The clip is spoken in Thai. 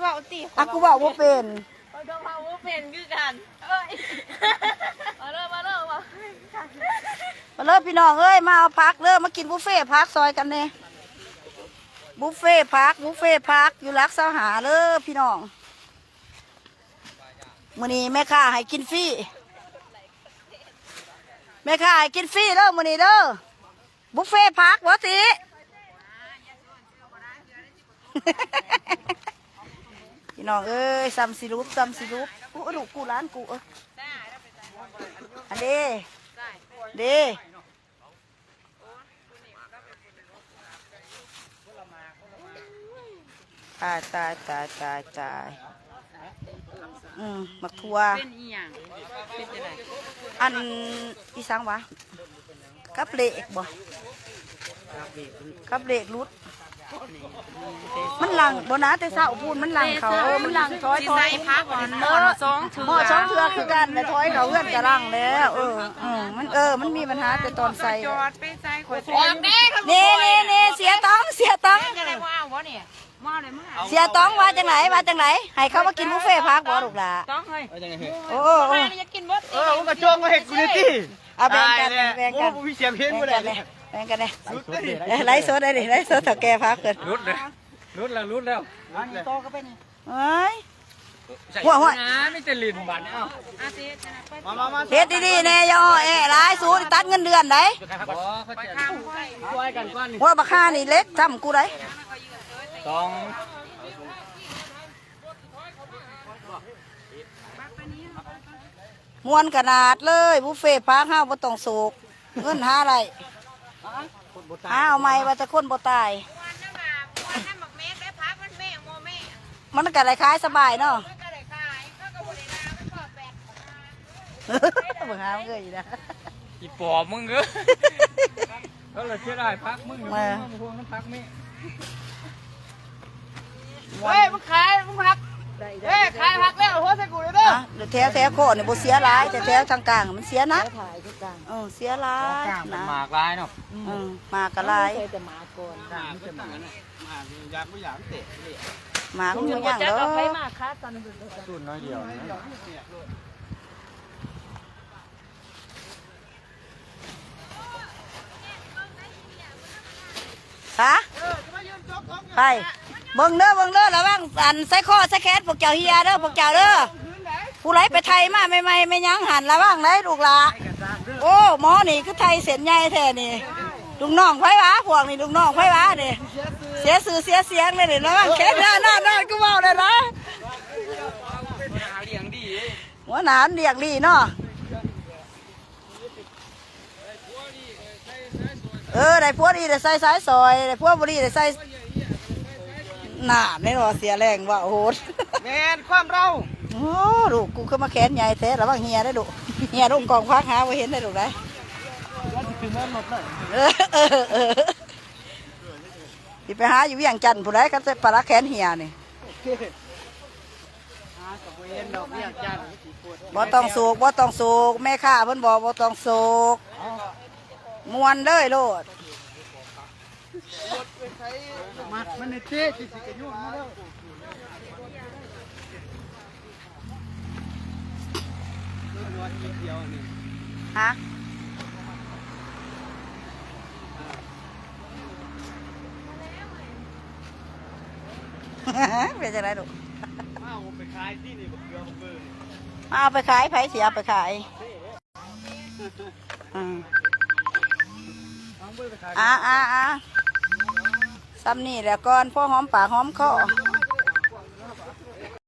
เว่าติอะกูบอกว่าเป็นเขาต้องเว่าว่าเป็นคือกันเอ้ยมาเริ่มมาเริ่มมามาเริ่มพี่น้องเอ้ยมาเอาพักเริ่มมากินบุฟเฟ่ต์พักซอยกันเนี่ยบุฟเฟ่ต์พักบุฟเฟ่ต์พักอยู่รักสาหาเด้อพี่น้องมื้อนี้แม่ค้าให้กินฟรีแม่ค้าให้กินฟรีเด้อมื้อนี้เด้อบุฟเฟ่ต์พักวะสิ พี่น้องเอ้ยซัมซิรูปซัมซิรูปกูเอาลูกกูร้านกูเอออันเด้เด้ตายตายตายตายตายอืมมักทัวเป็นอีหยังเป็นจังไดอันอีสังวะกับเหล็กบ่กับเหล็กรุด มันหลังบนะแต่เศร้าพูนมันหลังเขาเออมันหลังถอยถอยพักก่อนหม้อสองถือหม้อช่องเถือคือกันแต่ถอยเขาเอื้อนกระลังแล้วเออเออมันเออมันมีปัญหาแต่ตอนใส่จอดไปใส่ขวดออกแน่ครับเน่เน่เน่เสียต้องเสียต้องจังไดว่าเอาบ่เนี่ยมาเลยมาเสียต้องว่าจังไหนว่าจังไหนให้เขามากินบุฟเฟ่ต์พักบ่ลูกหล่ะต้องเฮ้ยโอ้โอ้โอ้มานี่จะกินบ่เออผมกระโจงมาเห็ดกูนี่ที่เอาแบ่งกันแบ่งกันโอ้พี่เสียงเพลงแบ่งกูเลกัย นเลยแบ่งกันเลยเอ้ยไลฟ์สดได้ดิไลฟ์สดเถาแก่พักเกินรุดเลยรุดแล้วรุดแล้วอันนี้โตก็เป็นเอ้ยหัวหัวนะไม่จะลินบัตรเอ้าอาเซจะไปมามามาเฮ็ดดีๆแน่อย่าอ้อแอะหลายสูตรตัดเงินเดือนได้บอเขาจะข้างไว้ช่วยกันก่อนว่าบักค่านี่เล็กทำกูได้ต้องมวนขนาดเลยบุฟเฟ่ต์พักห้าวบ่ต้องโศกเงินหาอะไร หาเอาไหมว่าจะคนบ่ตาย วันนั้นมาวันนั้นบักแม่ได้พักมันแม่โมแม่มันก็ได้ขายสบายเนาะมันก็ได้ขายเขาก็บ่ได้นามันก็แปดบ่หาเงยนะอีปอบมึงเอ้ยเขาเลยเชื่อได้พักมึงมาพวกนั้นพักไม่เฮ้ยมึงขายมึงพัก แถวแถวโคนี่บ่เสียหลายแต่แถวทางกลางมันเสียนะเออเสียหลายนะหมากลายเนาะเออมากะหลายอยากไม่อยากเตะหมาก็บ่ย่างเด้อสูนน้อยเดียวนะฮะไปเบิ่งเด้อเบิ่งเด้อระวังอันใส่คอใส่แขนพวกเจ้าเฮียเด้อพวกเจ้าเด้อผู้ ไปไทยมาใหม่ไม่ยั้งหันระวังไหนลูกลาโอ้หมอนี่คือไทยเส้นใหญ่แท้นี่ลุงน้องไผวะพวกนี่ลุงน้องไผวะนี่เสียสื่อเสียเสียงเลยนี่ระวังแขนหน้าหน้าหน้าก็เว้าเลยนะเลี้ยงดีหัวหนานเรียกดีเนาะเออได้พวดีได้ใส่สายซอยได้พวกบดีได้ใส่หนาไม่รอเสียแรงว่าโอ้โหแมนความเรา โอ้ลูกกูขึ้นมาแขนใหญ่แท้ระวังเฮียได้อลูกเฮียลูกองพักหาไว้เห็นได้ลูกได้ถึงแม่หมดเลยเออเออที่ไปหาอยู่อย่างจันทน์ผู้ใดก็จะปลาแขนเฮียนี่บ่ต้องสูกบ่ต้องสูกแม่ข้าเพิ่นบอกบ่ต้องสูกมวนเลยโลดมัดมันในเจ๊จิสิกระยุ่งมาแล้ว ฮะเป็นจังไรลูกมาผมไปขายที่นี่บักเกลือบักเบอร์เอาไปขายไผเสียไปขายอืมเอาเบอร์ไปขายอ่าอ่าอ่าซ้ำนี่แหละก่อนพ่อหอมปากหอมคอ